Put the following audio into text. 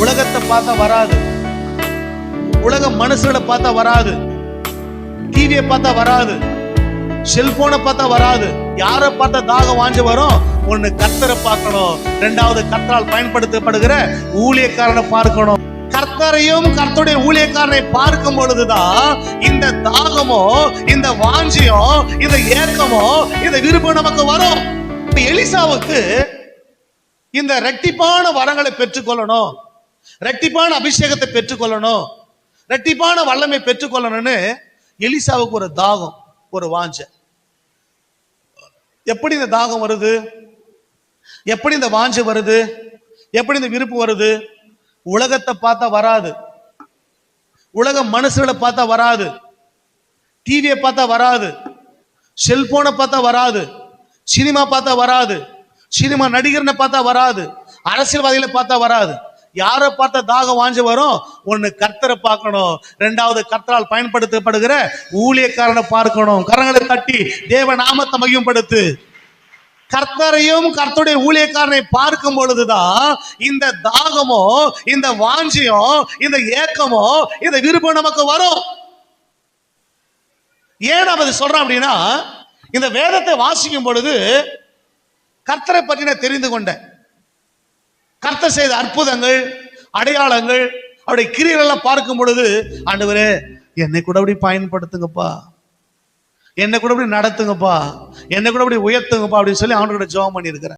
உலகத்தை பார்த்தா வராது. உலக மனுஷர்களை பார்த்தா வராது. டிவியை பார்த்தா வராது. செல்போனை பார்த்தா வராது. யாரை பார்த்தா தாகம் வாஞ்சு வரும்? ஒண்ணு கத்தரை பார்க்கணும். ரெண்டாவது கத்தரால் பயன்படுத்தப்படுகிற ஊழியக்காரனை பார்க்கணும். கர்த்தரையும் கர்த்தருடைய ஊழியக்காரனை பார்க்கும் பொழுதுதான் இந்த தாகமோ இந்த வாஞ்சியோ இந்த ஏக்கமோ இந்த விருப்பம் நமக்கு வரும். எலிசாவுக்கு இந்த ரெட்டிப்பான வரங்களை பெற்றுக்கொள்ளணும். ரெட்டிப்பான அபிஷேகத்தை பெற்றுக்கொள்ளணும். ரெட்டிப்பான வல்லமை பெற்றுக்கொள்ளணும்னு எலிசாவுக்கு ஒரு தாகம் ஒரு வாஞ்சை. எப்படி இந்த தாகம் வருது? எப்படி இந்த வாஞ்சை வருது? எப்படி இந்த விருப்பு வருது? உலகத்தை பார்த்தா வராது. உலக மனுஷர்களை பார்த்தா வராது. டிவியை பார்த்தா வராது. செல்போனை பார்த்தா வராது. சினிமா பார்த்தா வராது. சினிமா நடிகர்னை பார்த்தா வராது. அரசியல்வாதிகளை பார்த்தா வராது. யாரை பார்த்தா தாகம் வாஞ்சு வரும்? ஒன்னு கர்த்தரை பார்க்கணும். ரெண்டாவது கர்த்தரால் பயன்படுத்தப்படுகிற ஊழியக்காரனை பார்க்கணும். கரங்களை தட்டி தேவ நாமத்தை மையப்படுத்து கர்த்தரையும் கர்த்தருடைய ஊழியக்காரனை பார்க்கும் பொழுதுதான் இந்த தாகமோ இந்த வாஞ்சியோ இந்த ஏக்கமோ இந்த விருப்பம் நமக்கு வரும். ஏன் நம்ம சொல்றோம் அப்படின்னா இந்த வேதத்தை வாசிக்கும் பொழுது கர்த்தரை பற்றி நான் தெரிந்து கொண்டேன். கர்த்த செய்த அற்புதங்கள் அடையாளங்கள் அவருடைய கிரியைகள் எல்லாம் பார்க்கும் பொழுது ஆண்டவரே என்னை கூட அப்படி பயன்படுத்துங்கப்பா. என்னை கூட அப்படி நடத்துங்கப்பா. என்னை கூட அப்படி உயர்த்துங்கப்பா அப்படின்னு சொல்லி அவனோட ஜோம் பண்ணியிருக்கிறேன்.